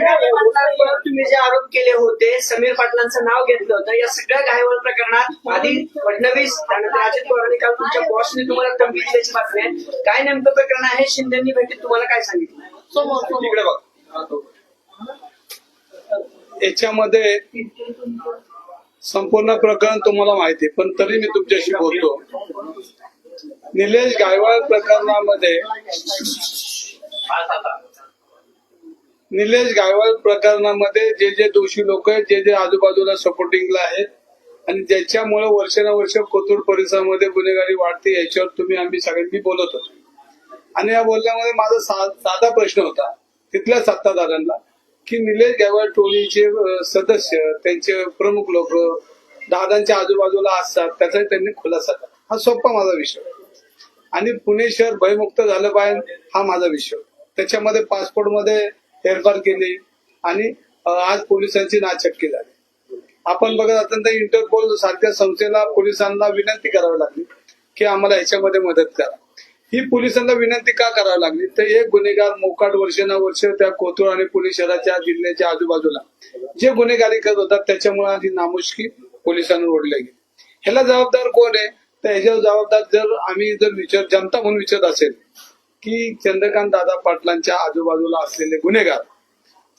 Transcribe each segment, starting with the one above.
तुम्ही जे आरोप केले होते समीर पाटलांचं नाव घेतलं होतं या सगळ्या घायवळ प्रकरणात आधी फडणवीस त्यानंतर अजित पवारांनी काल तुमच्या बॉसने तुम्हाला धमकी दिल्याची बातमी आहे. काय नेमकं प्रकरण आहे? शिंदेनी भेटीत तुम्हाला काय सांगितलं? बघ. याच्यामध्ये संपूर्ण प्रकरण तुम्हाला माहिती आहे, पण तरी मी तुमच्याशी बोलतो. निलेश गायवाळ प्रकरणामध्ये निलेश गायवाळ प्रकरणामध्ये जे जे दोषी लोक आहेत जे जे आजूबाजूला सपोर्टिंगला आहेत आणि ज्याच्यामुळे वर्षानुवर्ष कोथरूड परिसरामध्ये गुन्हेगारी वाढते याच्यावर तुम्ही आम्ही सगळ्यांनी बोलत होतो. आणि या बोलण्यामध्ये माझा सा- साधा प्रश्न होता तिथल्या सत्ताधाऱ्यांना की निलेश गायवाळ टोळीचे सदस्य त्यांचे प्रमुख लोक दादांच्या आजूबाजूला असतात त्याचा त्यांनी खुलासा करा. हा सोपा माझा विषय. आणि पुणे शहर भयमुक्त झालं पाहिजे हा माझा विषय. त्याच्यामध्ये पासपोर्टमध्ये फेरफार केली आणि आज पोलिसांची नाचक्की झाली. आपण बघत अत्यंत इंटरपोल सारख्या संस्थेला पोलिसांना विनंती करावी लागली की आम्हाला याच्यामध्ये मदत करा. ही पोलिसांना विनंती का करावी लागली? तर एक गुन्हेगार मोकाट वर्षानुवर्ष त्या कोथरूड आणि पुणे शहराच्या जिल्ह्याच्या आजूबाजूला जे गुन्हेगारी करत होतात त्याच्यामुळे ही नामुष्की पोलिसांवर ओढली गेली. ह्याला जबाबदार कोण आहे? तर ह्याच्यावर जबाबदार जर आम्ही जर विचार जनता म्हणून विचारत असेल की चंद्रकांत दादा पाटलांच्या आजूबाजूला असलेले गुन्हेगार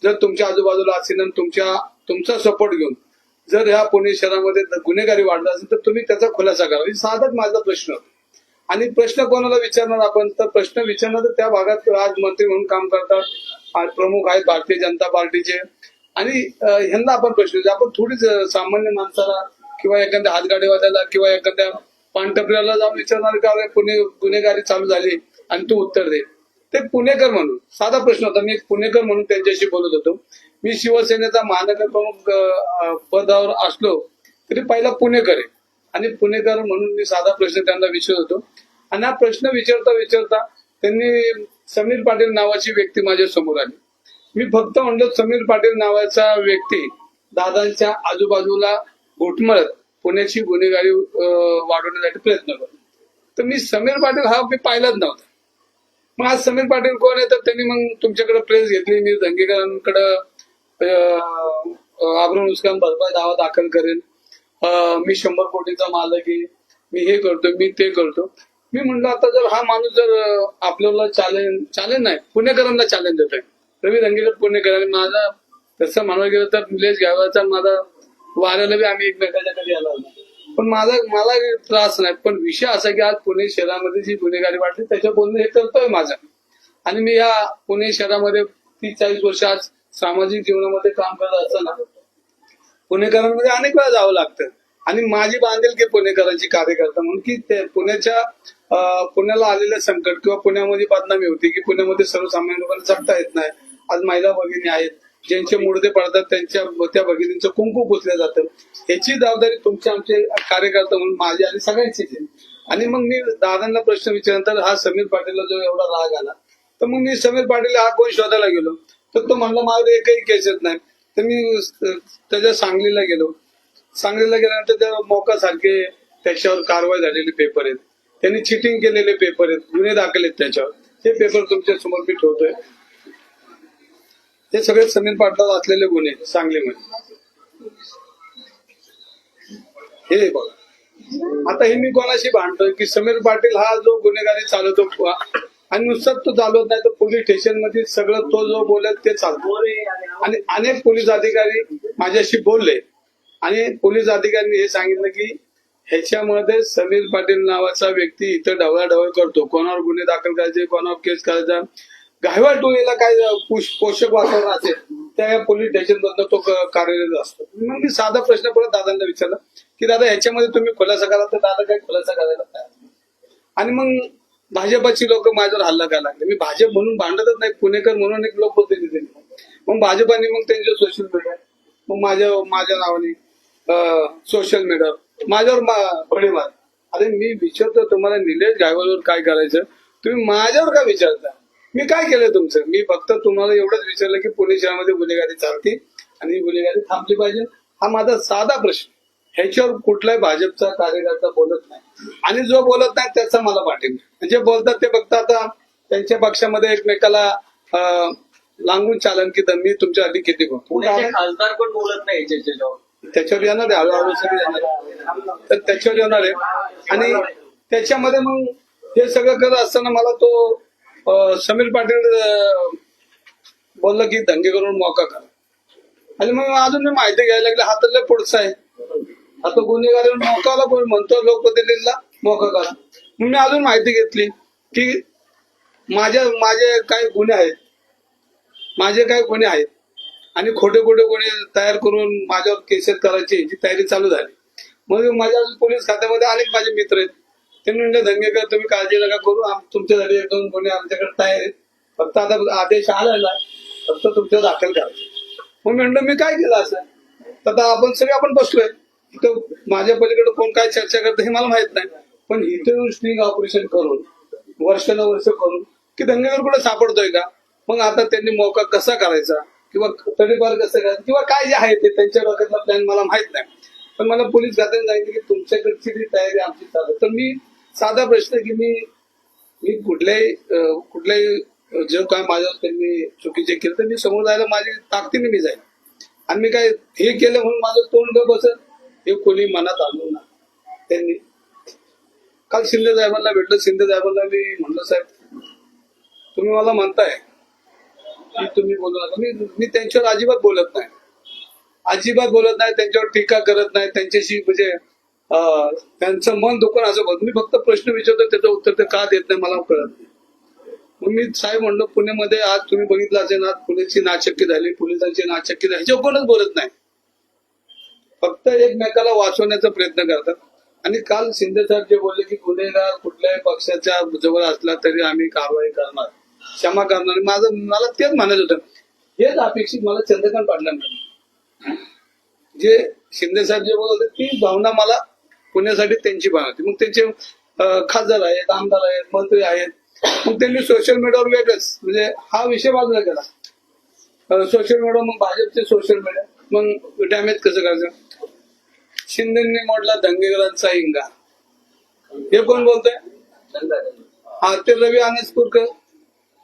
जर तुमच्या आजूबाजूला असेल आणि तुमच्या तुमचा सपोर्ट घेऊन जर ह्या पुणे शहरामध्ये गुन्हेगारी वाढला असेल तर तुम्ही त्याचा खुलासा करा. ही साधाच माझा प्रश्न आणि प्रश्न कोणाला विचारणार आपण? तर प्रश्न विचारणार तर त्या भागात आज मंत्री म्हणून काम करतात. आज प्रमुख आहेत भारतीय जनता पार्टीचे. आणि ह्यांना आपण प्रश्न आपण थोडीच सामान्य माणसाला किंवा एखाद्या हातगाडीवाल्याला किंवा एखाद्या पानटपऱ्याला जाऊन विचारणार का पुणे गुन्हेगारी चालू झाली. आणि तू उत्तर दे. ते पुणेकर म्हणून. साधा प्रश्न होता. मी एक पुणेकर म्हणून त्यांच्याशी बोलत होतो. मी शिवसेनेचा महानगर प्रमुख पदावर असलो तरी पहिला पुणेकर आहे. आणि पुणेकर म्हणून मी साधा प्रश्न त्यांना विचारत होतो. आणि हा प्रश्न विचारता विचारता त्यांनी समीर पाटील नावाची व्यक्ती माझ्यासमोर आली. मी फक्त म्हणलो समीर पाटील नावाचा व्यक्ती दादांच्या आजूबाजूला घोटमळत पुण्याची गुन्हेगारी वाढवण्यासाठी प्रयत्न करतो. तर मी समीर पाटील हा मी पाहिलाच नव्हता. मग आज समीर पाटील कोण आहे तर त्यांनी मग तुमच्याकडे प्रेस घेतली. मी धंगेकरांकडे आबरून उस्कान भरपाई दावा दाखल करेन मी शंभर कोटीचा मालक आहे. मी हे करतो मी ते करतो. मी म्हणलं आता जर हा माणूस जर आपल्याला चॅलेंज चॅलेंज नाही पुणेकरांना चॅलेंज देत आहे रवी धंगेकर पुणेकर आणि माझा तसं म्हणायला गेलं तर निलेश गावाचा माझा वाऱ्याला बी आम्ही एकमेकाच्या कधी आला होता पण माझा मला त्रास नाही. पण विषय असा की आज पुणे शहरामध्ये जी गुन्हेगारी वाटली त्याच्या बोलणं हे करतोय माझं. आणि मी या पुणे शहरामध्ये तीस चाळीस वर्ष आज सामाजिक जीवनामध्ये काम करत असताना पुणेकरांमध्ये अनेक वेळा जावं लागतं. आणि माझी बांधिलकी पुणेकरांची कार्यकर्ता म्हणून की ते पुण्याच्या पुण्याला आलेलं संकट किंवा पुण्यामध्ये बदनामी होती की पुण्यामध्ये सर्वसामान्य लोकांना जगता येत नाही. आज महिला भगिनी आहेत ज्यांचे मुडदे पडतात त्यांच्या त्या भगिनींचं कुंकू पुसलं जातं. ह्याची जबाबदारी तुमच्या आमचे कार्यकर्ता म्हणून माझी आणि सगळ्यांचीच आहे. आणि मग मी दादांना प्रश्न विचारल्यानंतर हा समीर पाटीलला जो एवढा राग आला तर मग मी समीर पाटील हा कोण शोधायला गेलो? तर तो म्हणला माझं एकही केस येत नाही. तर मी त्याच्या सांगलीला गेलो. सांगलीला गेल्यानंतर त्या मोका सारखे त्याच्यावर कारवाई झालेले पेपर आहेत. त्यांनी चिटिंग केलेले पेपर आहेत गुन्हे दाखल आहेत त्याच्यावर. हे पेपर तुमच्यासमोर मी ठेवतोय. हे सगळे समीर पाटला असलेले गुन्हे सांगलीमध्ये. हे बघा. आता हे मी कोणाशी भांडतोय की समीर पाटील हा जो गुन्हेगारी चालवतो आणि नुसताच तो चालवत नाही तर पोलीस स्टेशनमध्ये सगळं तो जो बोलत ते चालतो. आणि अनेक पोलीस अधिकारी माझ्याशी बोलले आणि पोलीस अधिकाऱ्यांनी हे सांगितलं की ह्याच्यामध्ये समीर पाटील नावाचा व्यक्ती इथं ढवळाढवळ करतो. कोणावर गुन्हे दाखल करायचे कोणावर केस करायचा गायवाड टोळीला काय पोषक वातावरण असेल त्या पोलीस स्टेशनबद्दल तो कार्यरत असतो. मग मी साधा प्रश्न परत दादांना विचारला की दादा याच्यामध्ये तुम्ही खुलासा करा तर दादा काय खुलासा करायला तयार नाही. आणि मग भाजपाची लोक माझ्यावर हल्ला करायला लागले. मी भाजप म्हणून भांडतच नाही पुणेकर म्हणून एक लोक होते तिथे. मग भाजपाने मग त्यांच्या सोशल मीडिया मग माझ्या माझ्या नावाने सोशल मीडिया माझ्यावर मा- बडे मार अरे मी विचारतो तुम्हाला निलेश गायवालवर काय करायचं? तुम्ही माझ्यावर काय विचारता? मी काय केलं तुमचं? मी फक्त तुम्हाला एवढंच विचारलं की पुणे शहरामध्ये गुन्हेगारी चालते आणि ही गुन्हेगारी थांबली पाहिजे. हा माझा साधा प्रश्न. ह्याच्यावर कुठलाही भाजपचा कार्यकर्ता बोलत नाही. आणि जो बोलत नाही त्याचा मला पाठिंबा म्हणजे बोलतात ते फक्त आता त्यांच्या पक्षामध्ये एकमेकाला अं, लांबून चालन की मी तुमच्यासाठी किती करतो पुण्याचे खासदार पण बोलत नाही याच्यावर? त्याच्यावर येणार आहे. हळूहळू सगळे येणार आहे. तर त्याच्यावर येणार आहे. आणि त्याच्यामध्ये मग हे सगळं करत असताना मला तो समीर पाटील बोललं की दंगे करून मोका करा. आणि मग अजून मी माहिती घ्यायला लागले हातातल्या लय पुढचा आहे. आता गुन्हेगार मोकाला कोण म्हणतो लोकप्रतिनिधीला मोका करा. मग मी अजून माहिती घेतली की माझ्या माझे काही गुन्हे आहेत. माझे काही गुन्हे आहेत. आणि खोटे खोटे गुन्हे तयार करून माझ्यावर केसेस करायची जी तयारी चालू झाली. मग माझ्या पोलीस खात्यामध्ये अनेक माझे मित्र आहेत. त्यांनी म्हणजे धंगेकर तुम्ही काळजी नका करू. आम- तुमच्यासाठी एक दोन गुन्हे आमच्याकडे तयार आहेत. फक्त आता आदेश आलेला आहे. फक्त तुमच्या दाखल करायचं मग म्हणलं मी काय केलं असं? तर आता आपण सगळे आपण बसलोय. इथं माझ्या पलीकडे कोण काय चर्चा करतं हे मला माहीत नाही. पण इथे येऊन स्टिंग ऑपरेशन करून वर्षानुवर्ष करून की धंगेकर कुठे सापडतोय का? मग आता त्यांनी मोका कसा करायचा? किंवा तडीपार कसं करायचं? किंवा काय जे आहे ते? त्यांच्या डोक्यातला प्लॅन मला माहीत नाही. पण मला पोलीस खात्याने सांगितलं की तुमच्याकडची जी तयारी आमची चालू तर मी साधा प्रश्न की मी मी कुठल्याही कुठल्याही जर जे काय माझ्यावर त्यांनी चुकीचे केलं तर मी समोर जायला माझी ताकदीने मी जाईल आणि मी काय हे केलं म्हणून माझं तोंड ग बसत हे कोणी मनात आणू ना त्यांनी. काल शिंदे साहेबांना भेटलं शिंदे साहेबांना मी म्हणलं साहेब तुम्ही मला म्हणताय की तुम्ही बोलू नका. मी मी त्यांच्यावर अजिबात बोलत नाही. अजिबात बोलत नाही त्यांच्यावर टीका करत नाही त्यांच्याशी म्हणजे त्यांचं मन दुखून असं बघ मी फक्त प्रश्न विचारतो त्याचं उत्तर ते का देत नाही मला कळत नाही. मग मी साहेब म्हणलो पुण्यामध्ये आज तुम्ही बघितलं असेल आज पुण्याची नाचक्की झाली पोलिसांची नाचक्की झाली. ह्याच्यावर कोणच बोलत नाही. फक्त एकमेकाला वाचवण्याचा प्रयत्न करतात. आणि काल शिंदे साहेब जे बोलले की गुन्हेगार कुठल्याही पक्षाच्या जवळ असला तरी आम्ही कारवाई करणार. क्षमा करणार. माझं मला तेच म्हणायचं होतं. हेच अपेक्षित मला चंद्रकांत पाटलांकडून जे शिंदे साहेब जे बोलत होते ती भावना मला पुण्यासाठी त्यांची भावना होती. मग त्यांचे खासदार आहेत आमदार आहेत मंत्री आहेत. मग त्यांनी सोशल मीडियावर वेगळंच म्हणजे हा विषय बाजूला केला सोशल मीडिया मग भाजपचे सोशल मीडिया मग डॅमेज कसं करायचं? शिंदेनी मोडला दंगेकरांचा इंगा हे कोण बोलतोय? हा ते रवी अनसपूरकर.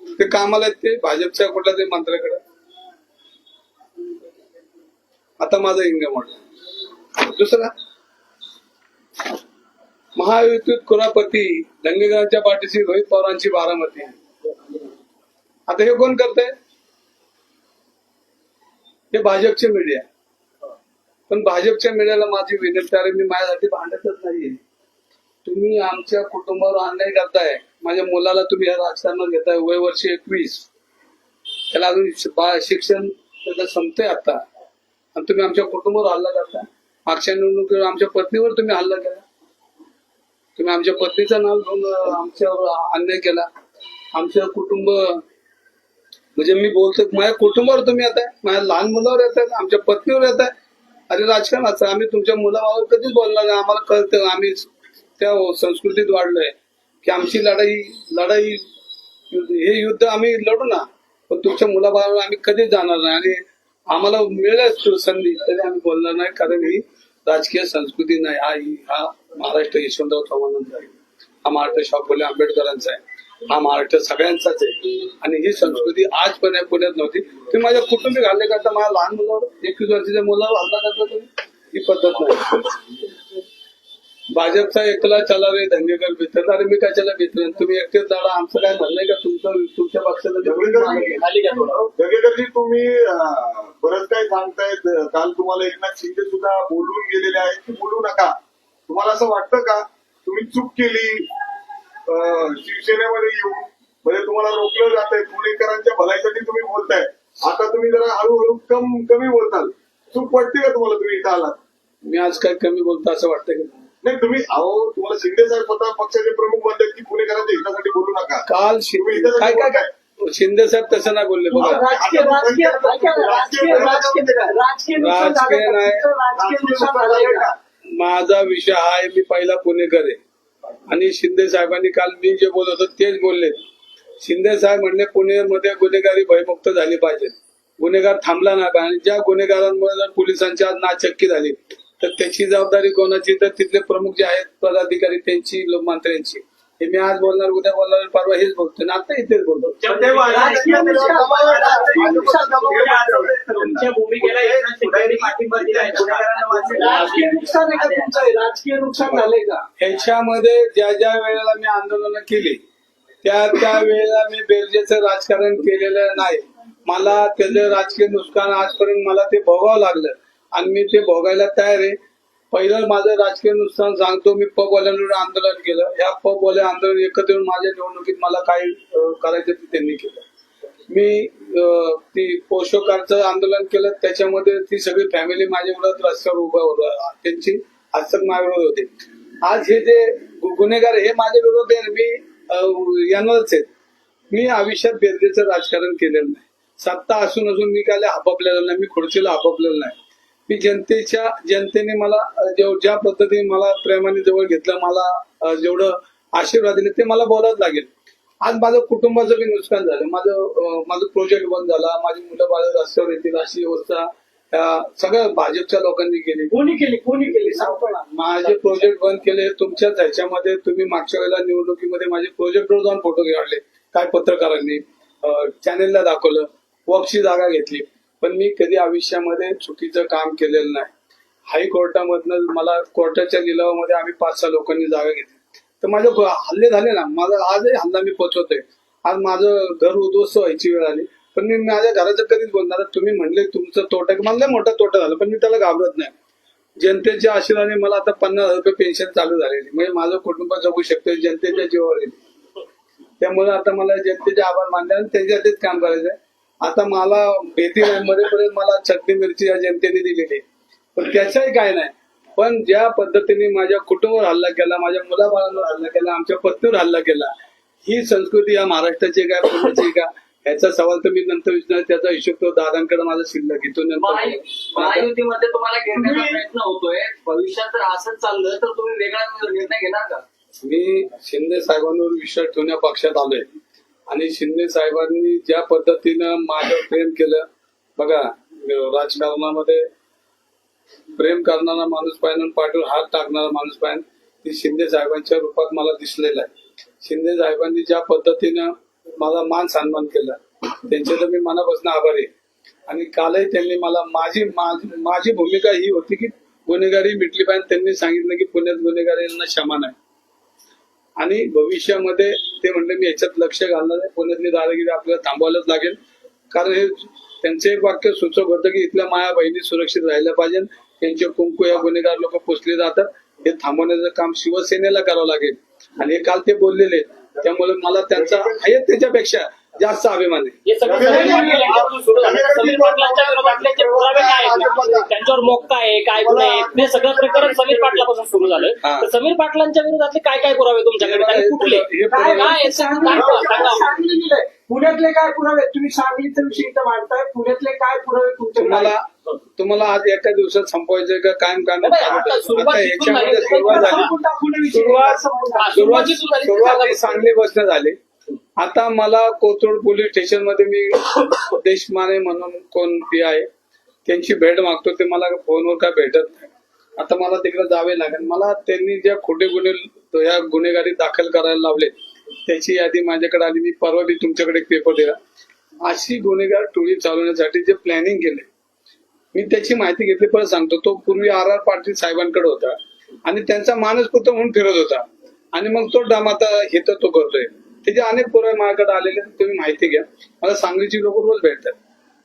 ते कामाला आहेत ते भाजपच्या कुठल्या ते मंत्र्याकडे. आता माझा इंगा मोडला. दुसरा? महायुतीत कुरापती दंगेकरांच्या पाठीशी रोहित पवारांची बारामती. आता हे कोण करते हे भाजपचे मीडिया. पण भाजपच्या मीडियाला माझी विनंती आहे मी माझ्यासाठी भांडतच नाहीये. तुम्ही आमच्या कुटुंबावर अन्याय करताय. माझ्या मुलाला तुम्ही या राजकारणात घेताय वय वर्ष एकवीस. त्याला अजून बा- शिक्षण त्याचं संपतंय आता. आणि तुम्ही आमच्या कुटुंबावर हल्ला करताय. मागच्या निवडणुकीवर आमच्या पत्नीवर तुम्ही हल्ला केला. तुम्ही आमच्या पत्नीचं नाव घेऊन आमच्यावर अन्याय केला. आमचं कुटुंब म्हणजे मी बोलतो माझ्या कुटुंबावर तुम्ही येत आहे माझ्या लहान मुलावर येत आहे आमच्या पत्नीवर येत आहे अरे राजकारणाचं आम्ही तुमच्या मुलाबाबत कधीच बोलणार नाही. आम्हाला कळतं आम्ही त्या संस्कृतीत वाढलोय. की आमची लढाई लढाई हे युद्ध आम्ही लढू ना पण तुमच्या मुलाबाळावर आम्ही कधीच जाणार नाही. आणि आम्हाला मिळेल संधी तरी आम्ही बोलणार नाही कारण ही राजकीय संस्कृती नाही हा हा महाराष्ट्र यशवंतराव चव्हाणांचा आहे. हा महाराष्ट्र शाहू फुले आंबेडकरांचा आहे. हा महाराष्ट्र सगळ्यांचाच आहे. आणि ही संस्कृती आज पण पुण्यात नव्हती. ती माझ्या कुटुंबी घालले करता माझ्या लहान मुलावर एकवीस वर्षाच्या मुलावर हल्ला करता तुम्ही? ही पद्धत नाही. भाजपचा एकला चला रे धंगेकर भितर अरे मी कशाला भितर तुम्ही एकटेच जाणा आमचं काय म्हणणं आहे का? तुमचं तुमच्या पक्षाचं धंगेकरजी तुम्ही बरंच काही सांगतायत काल तुम्हाला एकनाथ शिंदे सुद्धा बोलून गेलेले आहेत की बोलू नका. तुम्हाला असं वाटतं का? तुम्ही चूक केली. शिवसेनेमध्ये येऊन. म्हणजे तुम्हाला रोखलं जात आहे पुणेकरांच्या भलाईसाठी तुम्ही बोलताय. आता तुम्ही जरा हळूहळू कम कमी बोलताल. चूक वाटते का तुम्हाला तुम्ही इथं आलात? मी आज काय कमी बोलतो असं वाटतं की? नाही तुम्ही अहो तुम्हाला शिंदे साहेब स्वतः पक्षाचे प्रमुख म्हणतात की पुणेकरांच्या हितासाठी बोलू नका. काल शिंदे काय काय काय? शिंदे साहेब तसं नाही बोलले बघा. राजकीय राजकीय राजकीय राजकीय राजकीय राजकीय नुकसान राजकीय झालं नाही. का? राजकीय नुकसान झालंय का? माझा विषय हा आहे मी पहिला पुणेकर आहे. आणि शिंदे साहेबांनी काल मी जे बोलत होतो तेच बोलले. शिंदे साहेब म्हणले पुणेमध्ये गुन्हेगारी भयमुक्त झाली पाहिजे. गुन्हेगार थांबला नाही पाहिजे. आणि ज्या गुन्हेगारांमुळे जर पोलिसांची आज नाचक्की झाली तर त्याची जबाबदारी कोणाची? तर तिथले प्रमुख जे आहेत पदाधिकारी त्यांची लो- मंत्र्यांची. हे मी आज बोलणार उद्या बोलणार परवा हेच बोलतो. आणि आता इथेच बोलतो. राजकीय नुकसान- तुमच्या भूमिकेला एकनाथ शिंदेनी पाठिंबा दिलाय गुन्हेगारांना वाचवलं. राजकीय नुकसान आहे का तुमचं? राजकीय नुकसान झालंय का? ह्याच्यामध्ये ज्या ज्या वेळेला मी आंदोलनं केली त्या त्या वेळेला मी बेरजेचं राजकारण केलेलं नाही. मला त्याचं राजकीय नुकसान आजपर्यंत मला ते भोगावं लागलं. आणि मी ते भोगायला तयार आहे. पहिलं माझं राजकीय नुकसान सांगतो मी पबवाल्यांवर आंदोलन केलं. या पबवाले आंदोलन एकत्र येऊन माझ्या निवडणुकीत मला काय करायचं ते त्यांनी केलं. मी ती पोषकारचं आंदोलन केलं. त्याच्यामध्ये ती सगळी फॅमिली माझ्या विरोधात रस्त्यावर उभा होता. त्यांची हस्तक माझ्या विरोध होते. आज हे जे गु- गुन्हेगार हे माझ्या विरोध आहे. मी अं, यांवरच आहेत मी आयुष्यात बेरजेचं राजकारण केलेलं नाही. सत्ता असून असून मी काय हापापलेलं नाही. मी खुर्चीला हापापलेलं नाही. मी जनतेच्या जनतेने मला ज्या पद्धतीने मला प्रेमाने जवळ घेतलं मला जेवढं आशीर्वाद दिले ते मला बोलावंच लागेल. आज माझं कुटुंबाचं बी नुकसान झालं. माझं माझं प्रोजेक्ट बंद झाला. माझी मुलं बाळ रस्त्यावर येतील अशी व्यवस्था सगळं भाजपच्या लोकांनी केली. कोणी केली? कोणी केली? माझे प्रोजेक्ट बंद केले. तुमच्याच ह्याच्यामध्ये तुम्ही मागच्या वेळेला निवडणुकीमध्ये माझे प्रोजेक्टवर जाऊन फोटो काढले. काय पत्रकारांनी चॅनेलला दाखवलं. वक्सची जागा घेतली. पण मी कधी आयुष्यामध्ये चुकीचं काम केलेलं नाही. हायकोर्टामधनं मला कोर्टाच्या लिलावामध्ये आम्ही पाच सहा लोकांनी जागा घेतली. तर माझे हल्ले झाले ना. माझा आजही हल्ला मी पोचवतोय. आज माझं घर उद्ध्वस्त व्हायची वेळ आली. पण मी माझ्या घराचं कधीच बोलणार तुम्ही म्हणले तुमचं तोटा मला लय मोठा तोटा झाला पण मी त्याला घाबरत नाही. जनतेच्या आशीर्वादाने मला आता पन्नास हजार रुपये पेन्शन चालू झालेली. म्हणजे माझं कुटुंब जगू शकतो जनतेच्या जीवावर येते त्यामुळे आता मला जनतेचे आभार मानले आणि त्याच्यातच काम करायचं आहे आता मला भीती नाही मरेपर्यंत मला चटणी मिरची या जनतेने दिलेली आहे. पण त्याचंही काय नाही. पण ज्या पद्धतीने माझ्या कुटुंबावर हल्ला केला माझ्या मुलाबाळांवर हल्ला केला आमच्या पत्नीवर हल्ला केला ही संस्कृती या महाराष्ट्राची आहे का पुण्याची का? ह्याचा सवाल तर मी नंतर विचारणार त्याचा हिशोब तो दादांकडे माझा शिल्लक घेतो महायुतीमध्ये तुम्हाला घेण्याचा प्रयत्न होतोय. भविष्यात जर असंच चाललं तर तुम्ही वेगळा निर्णय घेणार का? मी शिंदे साहेबांवर विश्वास ठेवण्या पक्षात आलोय. आणि शिंदे साहेबांनी ज्या पद्धतीनं माझ्यावर प्रेम केलं बघा राजकारणामध्ये प्रेम करणारा माणूस पाहिजे आणि पाठीवर हात टाकणारा माणूस पाहिजे ती शिंदे साहेबांच्या रूपात मला दिसलेलं आहे. शिंदे साहेबांनी ज्या पद्धतीनं मला मान सन्मान केला त्यांचे तर मी मनापासून आभारी आणि कालही त्यांनी मला माझी माझी माझी भूमिका ही होती की गुन्हेगारी मिटली पाहिजे त्यांनी सांगितलं की पुण्यात गुन्हेगारींना क्षमा नाही. आणि भविष्यामध्ये ते म्हणले मी याच्यात लक्ष घालणार आहे. पुण्यातली दादागिरी आपल्याला थांबवायलाच लागेल. कारण हे त्यांचं एक वाक्य सुचक होतं की इथल्या माया बहिणी सुरक्षित राहिल्या पाहिजे त्यांचे कुंकू या गुन्हेगार लोक पोचले जातात. हे थांबवण्याचं काम शिवसेनेला करावं लागेल. आणि हे काल ते बोललेले. त्यामुळे मला त्यांचा आहे त्याच्यापेक्षा जास्त अभिमान आहे हे सगळं समीर पाटील यांच्यापासून सुरू झालं समीर पाटलांच्या विरोधातले जे पुरावे काय आहेत त्यांच्यावर मोक्का आहे काय गुन्हे आहेत हे सगळं प्रकरण समीर पाटलापासून सुरू झालं हा. तर समीर पाटलांच्या विरोधातले काय काय पुरावे तुमच्याकडे आणि कुठले हे काय सांगा. पुण्यातले काय पुरावे? तुम्ही सांगलीचा विषय इथं मांडताय पुण्यातले काय पुरावे तुमच्याकडे तुम्हाला आज एका दिवसात संपवायचं का कायम कायम नाही, आता सुरुवात आता झाली. सुरुवात झाली सुरुवात. हा, झाली. ही सांगली बसणं झाली आता मला कोथरूड पोलीस स्टेशनमध्ये मी देशमाने म्हणून कोण पी आहे त्यांची भेट मागतो ते मला फोनवर काय भेटत नाही. आता मला तिकडे जावे लागेल. मला त्यांनी ज्या खोटे गुन्हे या गुन्हेगारी दाखल करायला लावले त्याची यादी माझ्याकडे आली. मी परवा बी तुमच्याकडे एक पेपर दिला. अशी गुन्हेगार टोळी चालवण्यासाठी जे प्लॅनिंग केले मी त्याची माहिती घेतली. परत सांगतो तो पूर्वी आर आर पाटील साहेबांकडे होता आणि त्यांचा मानस पुत्र म्हणून फिरत होता. आणि मग तो डाम आता हे तर तो करतोय. त्याचे अनेक पुरावे माझ्याकडे आलेले तुम्ही माहिती घ्या. मला सांगलीची लोक रोज भेटतात.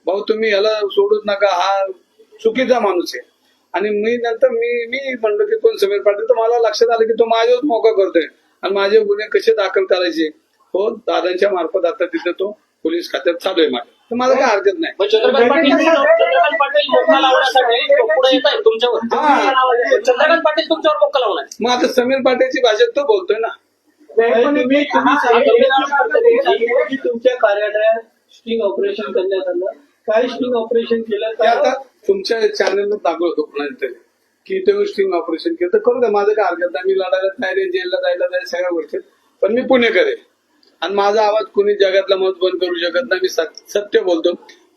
भाऊ तुम्ही याला सोडूच नका हा चुकीचा माणूस आहे. आणि मी नंतर मी मी म्हणलो की कोण समीर पाटील तर मला लक्षात आलं की तो माझ्यावर मोका करतोय. आणि माझे गुन्हे कसे दाखल करायचे? हो दादांच्या मार्फत आता तिथे तो पोलीस खात्यात चालू आहे माझ्या तर मला काय हरकत नाही. मग चंद्रकांत पाटील चंद्रकांत पाटील मोक्का लावण्यासाठी पुढे येत आहेत तुमच्यावर. हा. चंद्रकांत पाटील तुमच्यावर मोक्का लावणार मग आता समीर पाटीलची भाषा तो बोलतोय ना. की तुमच्या कार्यालयात स्टिंग ऑपरेशन करण्यात आलं. काय स्टिंग ऑपरेशन केलं? ते आता तुमच्या चॅनलला दाखवत होतो कोणाला तरी की ते स्ट्रिंग ऑपरेशन केलं. तर करू द्या माझं काय हरकत नाही. मी लढायला तयार आहे जेलला जायला तयार आहे, सगळ्या गोष्टी. पण मी पुणेकर आहे. आणि माझा आवाज कुणी जगातला मत बंद करू शकत नाही मी सत- सत्य बोलतो.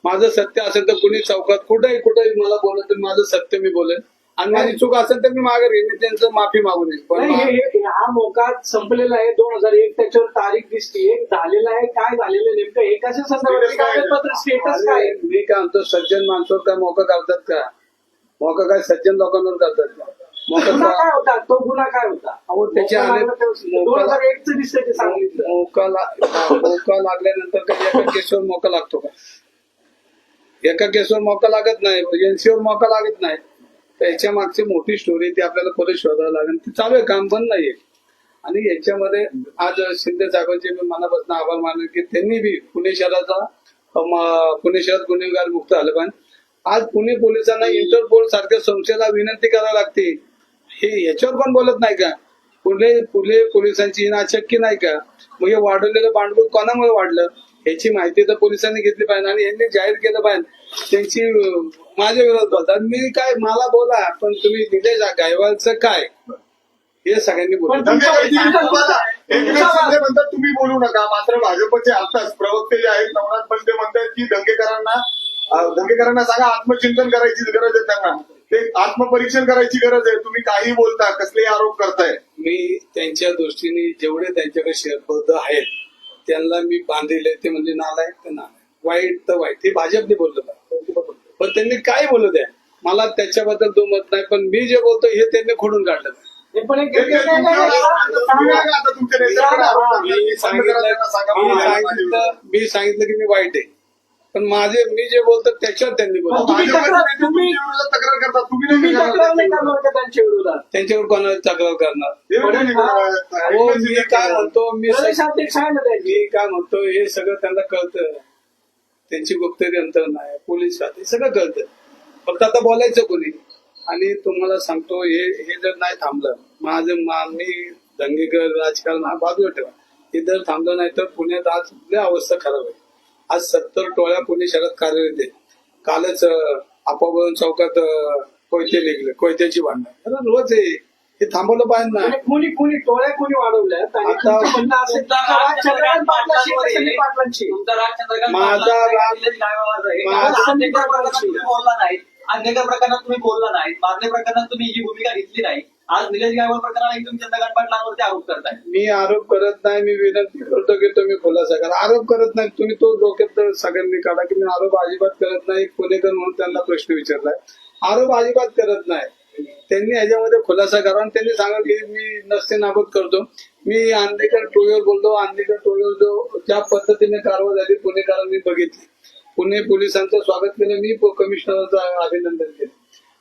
माझं सत्य असेल तर कुणी चौकात कुठेही कुठेही मला बोलत तर माझं सत्य मी बोलेन. आणि माझी चूक असेल तर मी मागे घेईन. मी त्यांचं माफी मागून येईल पण नाही, हे- हे- हा मोका संपलेला आहे दोन हजार एक. त्याच्यावर तारीख दिसते. झालेला आहे काय झालेलं आहे नेमकं? हे कशा संदर्भात? कागदपत्र स्टेटस काय? आहे? मी काय म्हणतो सज्जन माणसावर काय मोका करतात का? मोका काय सज्जन लोकांवर करतात का? मोका गुन्हा काय होता? तो गुन्हा काय होता? अहो, त्याच्या मोका दोन हजार एक च दिसतंय ते सांगितलं मोका ला- मोका लागल्यानंतर काही एका केसवर मोका लागतो का? एका केसवर मोका लागत नाही एनसीवर मोका लागत नाही. त्याच्या मागची मोठी स्टोरी ती आपल्याला परत शोधावं लागेल. ती चालू आहे काम पण नाहीये. आणि याच्यामध्ये आज शिंदे साहेबांचे मी मनापासून आभार मानले की त्यांनी बी पुणे शहराचा पुणे शहरात गुन्हेगार मुक्त झालं पण आज पुणे पोलिसांना इंटरपोल सारख्या संस्थेला विनंती करावी लागते. हे याच्यावर पण बोलत नाही का? पुणे पुणे पोलिसांची नाचक्की नाही का? मग हे वाढवलेलं भांडवल कोणामुळे वाढलं? याची माहिती तर पोलिसांनी घेतली पाहिजे आणि यांनी जाहीर केलं पाहिजे. त्यांची माझ्या विरोधात बोलतात मी काय मला बोला पण तुम्ही निलेश गायवालचं काय? हे सगळ्यांनी म्हणतात तुम्ही बोलू नका. मात्र भाजपचे आताच प्रवक्ते जे आहेत नवनाथ पंते म्हणतात की दंगेकरांना दंगेकरांना सांगा आत्मचिंतन करायची गरज आहे त्यांना. ते आत्मपरीक्षण करायची गरज आहे. तुम्ही काही बोलता कसले आरोप करताय. मी त्यांच्या दृष्टीने जेवढे त्यांच्याकडे शेअरबद्ध आहेत त्यांना मी बांधिले ते म्हणजे नालायक तर नालायक वाईट तर वाईट. हे भाजपने बोललं पाहिजे. पण त्यांनी काय बोलू द्या? मला त्याच्याबद्दल दुमत नाही पण मी जे बोलतो हे त्यांनी खोडून काढलं. मी सांगितलं की मी वाईट आहे. पण माझे मी जे बोलतो त्याच्यावर त्यांनी बोलतो. तुम्ही तक्रार- नेते तुम्ही- तुमच्या विरोधात तक्रार करतात तुम्ही तुम्ही नाही तक्रार नाही करणार. करणार का त्यांच्या विरोधात? त्यांच्यावर कोणाला तक्रार करणार? हे मी काय म्हणतो मी प्रदेश अध्यक्ष आहे ना त्याची मी काय म्हणतो हे सगळं त्यांना कळतं. त्यांची गुप्तरी यंत्रणा आहे पोलीस खाते सगळं कळतं. फक्त आता बोलायचं कोणी? आणि तुम्हाला सांगतो हे हे जर नाही थांबलं माझं मा- मी दंगेकर राजकारण हा बाजूला ठेवा. हे जर थांबलं नाही तर पुण्यात आज लय अवस्था खराब आहे. आज सत्तर टोळ्या पुणे शहरात कार्यरत आहे कालच आपाबळून चौकात कोयते निघले कोयत्याची भांडणं. अरे रोज आहे. हे थांबवलं पाहिजे ना. म्हणजे कुणी कुणी टोळ्या कुणी वाढवल्या आणि आता- तुमचं म्हणणं असेल तर राज चंद्रकांत पाटलांची का संदीप पाटलांची तुमचा राज चंद्रकांत माझा पाटलांचा राग- निलेश गायकवाडचा आहे. माझा- कारण आंबेडकर प्रकरणात तुम्ही बोलला नाही आंबेडकर प्रकरणात तुम्ही बोलला नाही मागण्या प्रकरणात तुम्ही ही भूमिका घेतली नाही. आज निलेश गायकवाड प्रकरणात एकदम चंद्रकांत पाटलांवरती आरोप करताय. मी आरोप करत नाही मी विनंती करतो की तुम्ही खुलासा करा. आरोप करत नाही तुम्ही तो डोक्यात सगळ्यांनी काढा की मी आरोप अजिबात करत नाही पुणेकर म्हणून त्यांना प्रश्न विचारलाय. आरोप अजिबात करत नाही. त्यांनी ह्याच्यामध्ये खुलासा करा आणि त्यांनी सांगा की मी नसते नाबूद करतो. मी आंदेकर टोळीवर बोलतो आंदेकर टोळीवर जो ज्या पद्धतीने कारवाई झाली पुणेकरांनी बघितली. पुणे पोलिसांचं स्वागत केलं मी कमिशनरचं अभिनंदन केलं.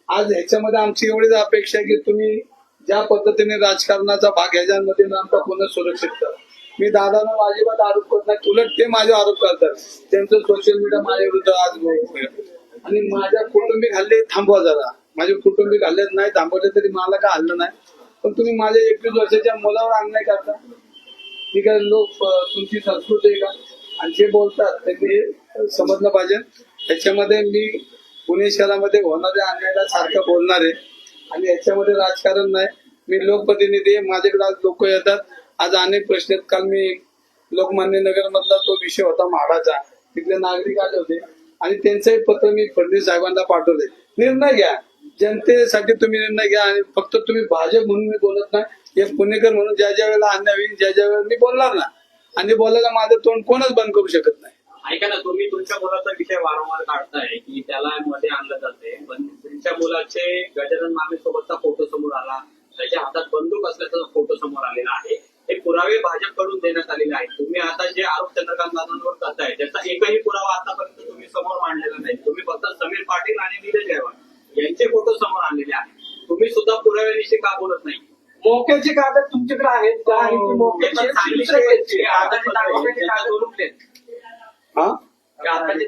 आज ह्याच्यामध्ये आमची एवढीच अपेक्षा आहे की तुम्ही ज्या पद्धतीने राजकारणाचा भाग ह्याच्यामध्ये आमचा पुन्हा सुरक्षित करा मी दादांना अजिबात आरोप करत नाही. उलट ते माझे आरोप करतात. त्यांचं सोशल मीडिया माझ्या विरुद्ध आज आणि माझ्या कुटुंबिक हल्ले थांबवा जरा. माझे कुटुंबिक हल्ले नाही थांबवले तरी मला काय हल्लं नाही. पण तुम्ही माझ्या एकवीस वर्षाच्या मुलावर अन्याय करता. ही काय लोक तुमची संस्कृती आहे का? आणि जे बोलतात ते हे समजलं पाहिजे. त्याच्यामध्ये मी पुणे शहरामध्ये होणाऱ्या अन्यायाला सारखं बोलणार आहे. आणि याच्यामध्ये राजकारण नाही. मी लोकप्रतिनिधी माझ्याकडे आज लोक येतात. आज अनेक प्रश्न आहेत. काल मी लोकमान्य नगर मधला तो विषय होता म्हाडाचा. तिथले नागरिक आले होते. आणि त्यांचंही पत्र मी फडणवीस साहेबांना पाठवले. निर्णय घ्या. जनतेसाठी तुम्ही निर्णय घ्या आणि फक्त तुम्ही भाजप म्हणून मी बोलत नाही. एक पुणेकर म्हणून ज्या ज्या वेळेला अन्याय होईल ज्या ज्या वेळेला मी बोलणार ना आणि बोलायला माझं तोंड कोणच बंद करू शकत नाही. ऐका ना तुम्ही तुमच्या मुलाचा विषय वारंवार काढताय की त्याला मध्ये आणलं जाते पण तुमच्या मुलाचे गजानन मामे सोबतचा फोटो समोर आला त्याच्या हातात बंदूक असल्याचा फोटो समोर आलेला आहे. हे पुरावे भाजपकडून देण्यात आलेले आहेत. तुम्ही आता जे आरोप चंद्रकांत दादांवर करताय त्याचा एकही पुरावा आतापर्यंत तुम्ही समोर मांडलेला नाही. तुम्ही फक्त समीर पाटील आणि निलेश गायकवाड यांचे फोटो समोर आणलेले आहेत. तुम्ही सुद्धा पुराव्याविषयी का बोलत नाही? मोक्याचे कागद तुमच्याकडे आहेत का? मोक्याची याच्यामध्ये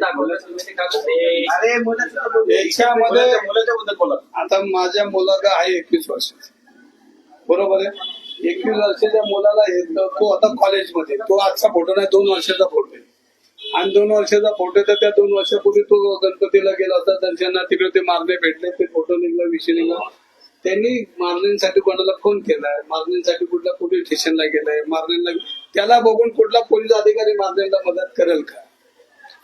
आता माझ्या मुलाला आहे एकवीस वर्षाचा बरोबर आहे? एकवीस वर्षाच्या मुलाला तो आता कॉलेजमध्ये तो आजचा फोटो नाही दोन वर्षाचा फोटो आहे. आणि दोन वर्षाचा फोटो तर त्या दोन वर्षापूर्वी तो गणपतीला गेला होता. दर्शना तिकडे ते मारणे भेटले. ते फोटो निघला विषय निघला. त्यांनी मारण्यासाठी कोणाला फोन केलाय मारण्यासाठी कुठल्या पोलीस स्टेशनला गेलाय? मारण्याला त्याला बघून कुठला पोलीस अधिकारी मारण्याला मदत करेल का?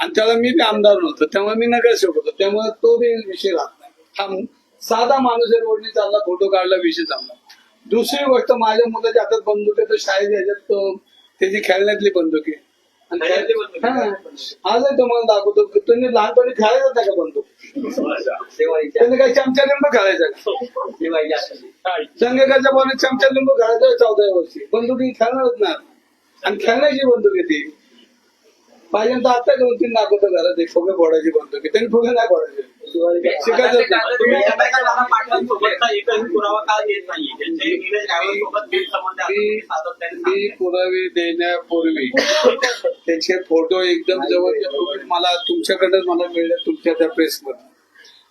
आणि त्याला मी बी आमदार नव्हतो. त्यामुळे मी नगरसेवक होतो. त्यामुळे तो बी विषय राहत नाही. हा साधा माणूस रोडने चालला फोटो काढला विषय चालला दुसरी गोष्ट माझ्या मुलाच्या हातात बंदूक आहे तर शाळेत ह्याच्यात तो त्याची खेळण्यातली बंदूक आहे. आजही तुम्हाला दाखवतो. की तुम्ही लहानपणी खेळायचा होता का बंदूक? त्यांनी काही चमचा लिंबू खेळायचा. संघकाच्या बोलणे चमचा लिंबू खेळायचा चौदा वर्षी. बंदुकी खेळणारच ना आणि खेळण्याची बंदूक आहे ती पाहिजे तर आता दोन तीन दाखवतो घरात एक फुगे फोडायची बंदूक आहे त्यांनी फुगे नाही फोडायचे. शिकायचं पुरावा का मी देण्यापूर्वी त्याचे फोटो एकदम जवळ मला तुमच्याकडेच मला मिळले तुमच्या त्या प्रेसमध्ये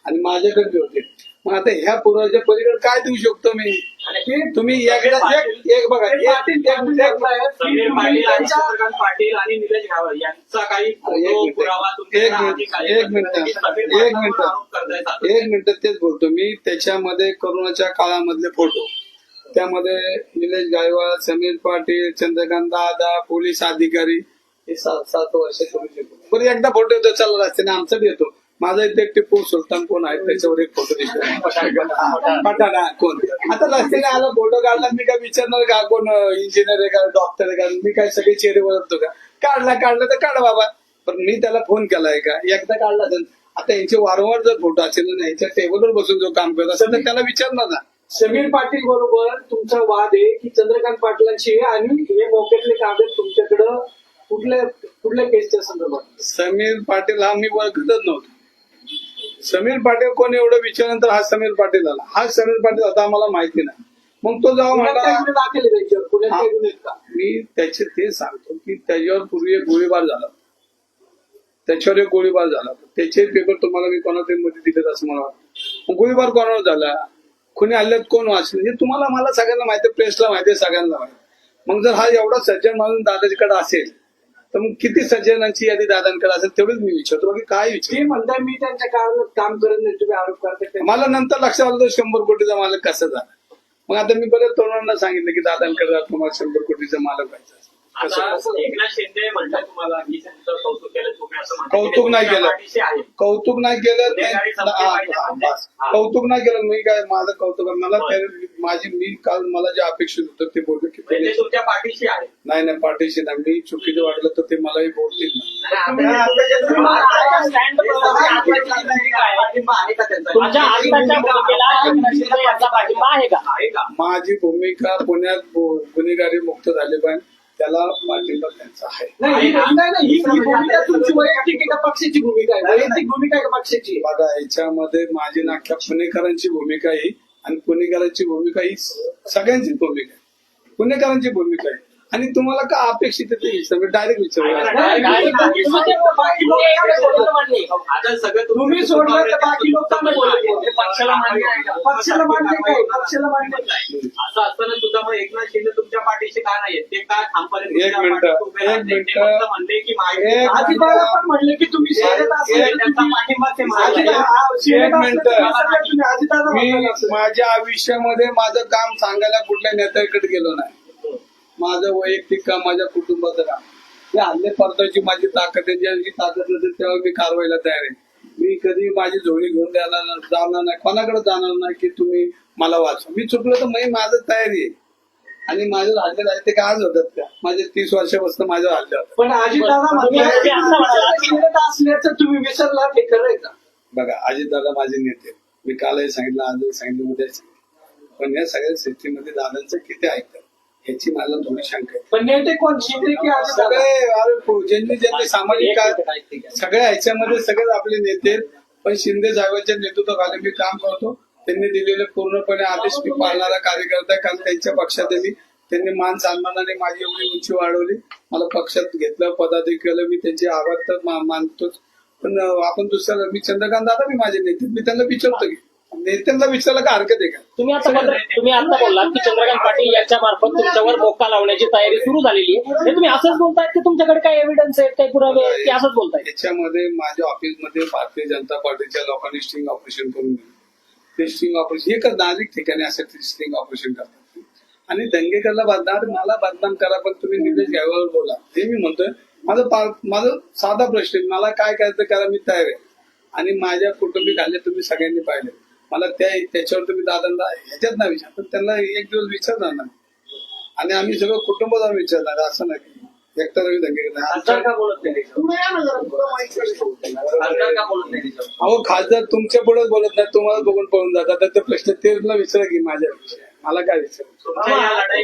आणि माझ्याकडे होते. मग आता ह्या पुराव्याच्या पलीकडे काय देऊ शकतो मी? तुम्ही एकदा एक एक बघा समीर पाटील आणि चंद्रकांत पाटील आणि निलेश यांचा काही एक फोटो मिनिट पुरावा एक मिनिट का? एक मिनिट की एक मिनिट तेच बोलतो मी. त्याच्यामध्ये करोनाच्या काळामधले फोटो. त्यामध्ये निलेश गायवाळ समीर पाटील चंद्रकांत दादा पोलीस अधिकारी. हे सात सात वर्ष बरं एकदा फोटो येतो चला रस्त्याने आमचा येतो. माझा इथे एक सुलतान कोण आहे त्याच्यावर एक फोटो दिसतो पठाणा कोण? आता रस्त्याने आला फोटो काढला मी काय विचारणार का कोण इंजिनियर आहे का डॉक्टर आहे का? मी काय सगळे चेहरे ओळखतो का? काढला काढला तर काढ बाबा. पण मी त्याला फोन केलाय का? एकदा काढला तर. आता यांचे वारंवार जर फोटो असेल ना यांच्या टेबलवर बसून जो काम करत असेल तर त्याला विचारणार ना. समीर पाटील बरोबर तुमचा वाद आहे की चंद्रकांत पाटलांची आणि हे मोक्यातले कागद तुमच्याकडं कुठल्या कुठल्या केसच्या संदर्भात? समीर पाटील हा मी ओळखतच नव्हतो. समीर पाटील कोण एवढं विचारल्यानंतर हा समीर पाटील आला हा समीर पाटील आता आम्हाला माहिती नाही. मग तो काय म्हणला मी त्याचे ते सांगतो की त्याच्यावर पूर्वी एक गोळीबार झाला. त्याच्यावर एक गोळीबार झाला. त्याचे पेपर तुम्हाला मी कोणातरी मध्ये दिलेत असं मला वाटतं. गोळीबार कोणावर झाला? कोणी हल्ल्यात कोण वाचलं? हे तुम्हाला मला सगळ्यांना माहिती प्रेसला माहिती आहे सगळ्यांना माहिती. मग जर हा एवढा सज्जन माणूस दादाजीकडे असेल तर मग किती सज्जनांची यादी दादांकडे असेल तेवढीच मी विचारतो. बाकी काय ते विचार म्हणताय मी त्यांच्या काळात काम करत नाही तुम्ही आरोप करताय मला नंतर लक्षात आलं शंभर कोटीचा मालक कसा झाला मग आता मी बऱ्याच तरुणांना सांगितलं की दादांकडे जा, तुम्हाला शंभर कोटीचा मालक व्हायचा. एकनाथ शिंदे म्हणतात तुम्हाला की तुमचं कौतुक केलं तुम्ही असं म्हणता की कौतुक नाही केलं. पाठीशी आहे. कौतुक नाही केलं गुन्हेगारी ते- संपली हा, पाहिजे. हा, म्हणजे. बस. हा. कौतुक नाही केलं मी काय माझं कौतुक आहे. मला बरं. त्या- माझी मी काल मला जे अपेक्षित होतं ते बोललो की म्हणजे ते तुम्ही- तुमच्या पाठीशी आहे. नाही नाही पाठीशी नाही. मी चुकीचं वाटलं तर ते मलाही बोलतील ना. तुमच्या आजकालच्या भूमिकेला एकनाथ शिंदे यांचा पाठिंबा आहे का? आहे का? माझी भूमिका पुण्यात गु- गुन्हेगारी मुक्त झाली पाहिजे त्याला पाठिंबा त्यांचा आहे. आहे आहे आहे? आहे? बघा याच्यामध्ये माझी नाख्या पुणेकरांची भूमिका ही आणि पुणेकरांची भूमिका ही सगळ्यांची भूमिका आहे. पुणेकरांची भूमिका आहे. आणि तुम्हाला का अपेक्षित आहे ते विचार डायरेक्ट विचार? नाही, नाही, बाकी लोक- बाकी लोक काय बोलत नाही. आता सगळं तुम्ही सोडलं तर बाकी लोक पक्षाला? पक्षाला मान्य काय? पक्षाला मान्य काय असं असताना सुद्धा मग एकनाथ शिंदे तुमच्या पाठीशी का नाहीये ते का ठामपणे एक म्हणले की दादा पण म्हणले की तुम्ही मागे सगळं मी. माझ्या आयुष्यामध्ये माझं काम सांगायला कुठल्या नेत्याकडे गेलो नाही. माझं वैयक्तिक काम माझ्या कुटुंबाचं काम. या हल्ले परताची माझी ताकद आहे ज्यांची ताकद नसेल तेव्हा मी कारवाईला तयार आहे. मी कधी माझी झोळी घेऊन द्यायला जाणार नाही कोणाकडे जाणार नाही की तुम्ही मला वाचवा. मी चुकलो तर मी माझं तयारी आहे. आणि माझं हल्ले झाले ते काय आज होतात का? माझे तीस वर्षापासून माझं हल्ले होतात. पण आजी दादा तुम्ही आता म्हणाला की- शर्यत असल्याचं तुम्ही विसरला ते खरं आहे का? बघा अजितदादा माझे नेते मी कालही सांगितलं आजही सांगितलं उद्या सांगितलं. पण या सगळ्या सिस्टीममध्ये दादांचं किती ऐकतात? ह्याची मला थोडी शंका आहे पण नेते कोण? शिंदे की आजी सगळे अरे ज्यांनी ज्यांनी सामाजिक कार्य सगळ्या ह्याच्यामध्ये सगळे आपले नेते आहेत. पण शिंदे साहेबांच्या नेतृत्वाखाली मी काम करतो. त्यांनी दिलेले पूर्णपणे आदेश मी पाळणारा कार्यकर्ता आहे. काल त्यांच्या पक्षात आली त्यांनी मान सन्मानाने माझी एवढी उंची वाढवली. मला पक्षात घेतलं पदाधिकारी मी त्यांचे आभार तर मा- मानतोच. पण अं, आपण दुसऱ्या मी चंद्रकांत दादा मी माझे नेते मी त्यांना विचारतो की नेत्यांना विचारलं का हरकत आहे का? तुम्ही आता बोलला- तुम्ही आता बोललात की चंद्रकांत पाटील यांच्या मार्फत तुमच्यावर मोका लावण्याची तयारी सुरू झालेली आहे. हे तुम्ही असंच बोलतायत की तुमच्याकडे काही एव्हिडन्स आहेत काही पुरावे आहेत की असंच बोलताय याच्यामध्ये माझ्या ऑफिसमध्ये भारतीय जनता पार्टीच्या लोकांनी स्टिंग ऑपरेशन करून दिलं. ते स्टिंग ऑपरेशन एकच नागरिक ठिकाणी असं स्टिंग ऑपरेशन करतात. आणि दंगेकरला बदनार मला बदनाम करा पण तुम्ही निलेश घ्यावर बोला. हे मी म्हणतोय. माझं पा- माझं साधा प्रश्न आहे. मला काय करायचं करा मी तयार आहे. आणि माझ्या कुटुंबिक हल्ले तुम्ही सगळ्यांनी पाहिले. मला त्या त्याच्यावर तुम्ही दादांना ह्याच्यात नाही विचार पण त्यांना एक दिवस विचारणार ना आणि आम्ही सगळं कुटुंब जाऊन विचारणार असं नाही एकटा रवी दंगे खासदार का बोलत नाही त्याच्यावर? खासदार का बोलत नाही त्याच्यावर? अहो खासदार तुमच्या पुढेच बोलत नाही तुम्हाला बघून पळून जातात. तर ते प्रश्न तेच ना विचारा की माझ्या मला काय विचार? हे.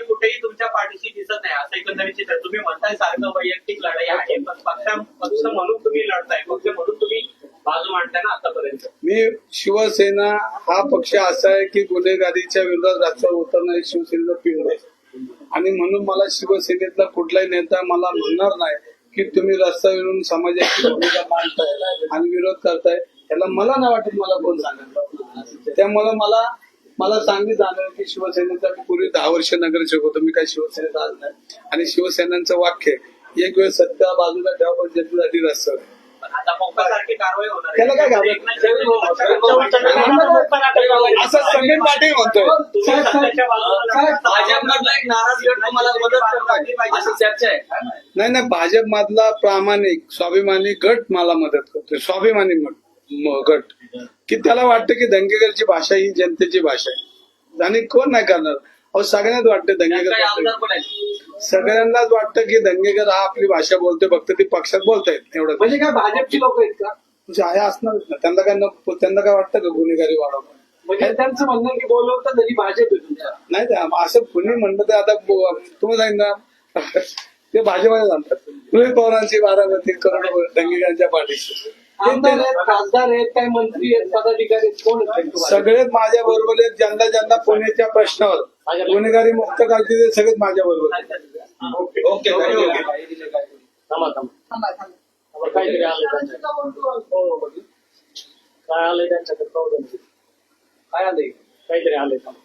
कुठेही तुमच्या पाठीशी दिसत नाही. असं एकंदरीत. तुम्ही म्हणताय सारखं वैयक्तिक लढाई आहे पण पक्ष पक्ष म्हणून तुम्ही लढताय. पक्ष म्हणून तुम्ही बाजू मांडताय ना आतापर्यंत? मी शिवसेना हा पक्ष असा आहे की गुन्हेगारीच्या विरोधात रस्त्यावर उतरणारी शिवसेनेचं पिंड आहे. आणि म्हणून मला शिवसेनेतला कुठलाही नेता मला म्हणणार नाही की तुम्ही रस्ता विरून समाजाची भूमिका मांडताय आणि विरोध करताय. त्याला मला नाही वाटत मला कोण सांगेल त्यामुळे मला मला चांगली जाणवलं की शिवसेनेचा पूर्वी दहा वर्ष नगरसेवक होतो मी काही शिवसेनेचा आज नाही आणि शिवसेनेचं वाक्य एक वेळ सत्ता बाजूला ठेवा पण जनतेसाठी रस्त्यावर त्याला काय असं संदीप पाटील म्हणतोय. तुम्ही सत्तेच्या बाजूला लढताय. भाजपमधला एक नाराज गट तुम्हाला मदत करतो अशी चर्चा आहे. नाही. नाही भाजप मधला प्रामाणिक स्वाभिमानी गट मला मदत करतोय. स्वाभिमानी गट. की त्याला वाटतं की दंगेकरची भाषा ही जनतेची भाषा आहे. आणि कोण नाही करणार? अहो सगळ्यांनाच वाटतं दंगेकर सगळ्यांनाच वाटतं की दंगेकर हा आपली भाषा बोलतोय फक्त ती पक्षात बोलतायत एवढं म्हणजे काय भाजपची लोक आहेत का? म्हणजे आहे असणारच ना. त्यांना काय नको त्यांना काय वाटतं का गुन्हेगारी वाढवणं म्हणजे त्यांचं म्हणणं की बोलवतं तरी भाजप आहे तुमच्या. नाही ते असं कुणी म्हणलं तर आता तुम्ही सांगितलं ते भाजपाला जाणतात रोहित पवारांची बारामती करोड दंगेकरांच्या पाठीशी. ते- आमदार ते- आहेत खासदार आहेत काही मंत्री आहेत पदाधिकारी आहेत कोण आहेत? सगळेच माझ्या बरोबर आहेत ज्यांना ज्यांना पुण्याच्या प्रश्नावर. गुन्हेगारी मुक्त करते ते सगळेच माझ्या बरोबर ओके. ओके थांबा थांबा. थांबा, काहीतरी आलंय त्यांच्याकडे. काय आलंय त्यांच्याकडे? पाहू. काय आलंय काहीतरी आलंय थांबा.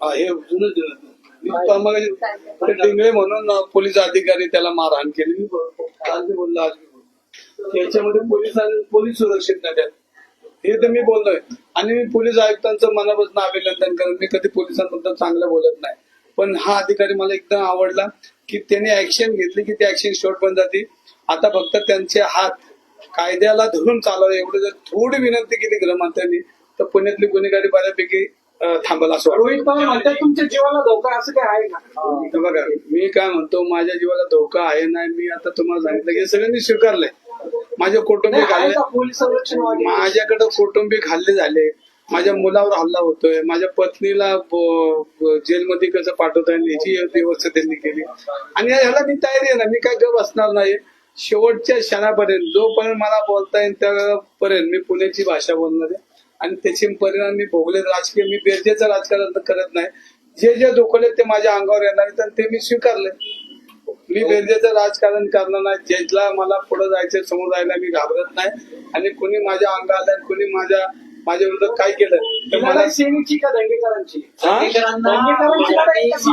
हा, हे जुनं जुनं. मी मगाशी ते टिंगळे म्हणून पोलीस अधिकारी त्याला मारहाण केली. काल मी बोललो आज त्याच्यामध्ये पोलिसांनी पोलीस सुरक्षित नाही त्यात हे तर मी बोललोय. आणि मी पोलीस आयुक्तांचं मनापासून अभिनंदन करेन मी कधी पोलिसांबद्दल चांगलं बोलत नाही. पण हा अधिकारी मला एकदम आवडला की त्याने ऍक्शन घेतली की ती ऍक्शन शॉर्ट पण जाते आता फक्त त्यांचे हात कायद्याला धरून चालावं एवढं जर थोडी विनंती केली गृहमंत्र्यांनी तर पुण्यातली गुन्हेगारी बऱ्यापैकी थांबल असं रोहित पवार म्हणतात तुमच्या जीवाला धोका असं काय आहे का? बघा मी काय म्हणतो माझ्या जीवाला धोका आहे नाही मी आता तुम्हाला सांगितलं की हे सगळं मी स्वीकारलंय. माझे नाही, कौटुंबिक हल्ले माझ्याकडे कौटुंबिक हल्ले झाले. माझ्या मुलावर हल्ला होतोय. माझ्या पत्नीला जेलमध्ये कसं पाठवता येईल याची व्यवस्था त्यांनी केली. आणि ह्याला मी तयारी आहे ना मी काय गप असणार नाही. शेवटच्या क्षणापर्यंत जोपर्यंत मला बोलता येईल त्यापर्यंत मी पुण्याची भाषा बोलणार आहे. आणि त्याचे परिणाम मी भोगले राजकीय मी बेरजेचं राजकारण तर करत नाही. जे जे दुखले ते माझ्या अंगावर येणार आहेत आणि ते मी स्वीकारले. मी बेरजेचं राजकारण करणार नाही. ज्याला मला पुढे जायचं समोर जायला मी घाबरत नाही. आणि कुणी माझ्या अंगाला आणि कुणी माझ्या माझ्या विरोधात काय केलं तर मला सेनेची का दंगेकरांची? हा? सहकार्य असं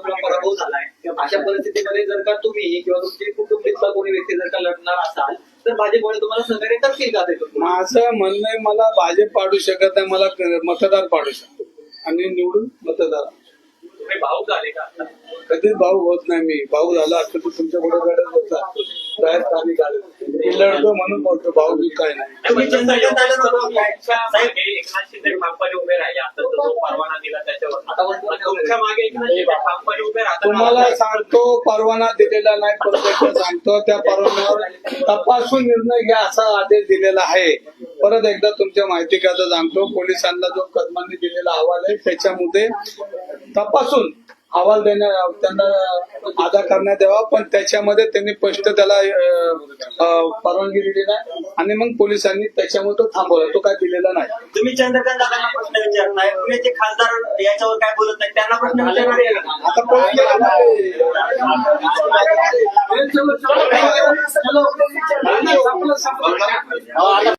का पराभव झालाय. अशा परिस्थितीमध्ये जर का तुम्ही किंवा तुमचे कुटुंबातला कोणी व्यक्ती जर का लढणार असाल तर भाजपमुळे तुम्हाला सहकार्य करतील का ते तुम्ही? माझं म्हणणं आहे मला भाजप पाडू शकत नाही मला क- मतदार पाडू शकतो आणि निवडून मतदार तुम्ही भाऊक झाले का आता? कधीच भाऊ होत नाही मी भाऊ झाला असतो तर तुमच्यापुढे लढत होता मी लढतो म्हणून बोलतो भाऊ मी काय नाही. तुम्हाला सांगतो परवाना दिलेला नाही परत सांगतो त्या परवान्यावर तपासून निर्णय घ्या असा आदेश दिलेला आहे. परत एकदा तुमच्या माहिती करता सांगतो पोलिसांना जो कदमांनी दिलेला अहवाल आहे त्याच्यामध्ये तपासून अहवाल देण्या त्यांना अदा करण्यात यावा पण त्याच्यामध्ये त्यांनी स्पष्ट त्याला परवानगी दिली नाही आणि मग पोलिसांनी त्याच्यामुळे तो थांबवला तो काय दिलेला नाही तुम्ही चंद्रकांत दादांना प्रश्न विचारताय पुण्याचे खासदार याच्यावर काय बोलत नाही त्यांना प्रश्न विचारणार आहे का? आता पळून गेला नाही. चलो, चलो. चलो. संपलं, संपलं.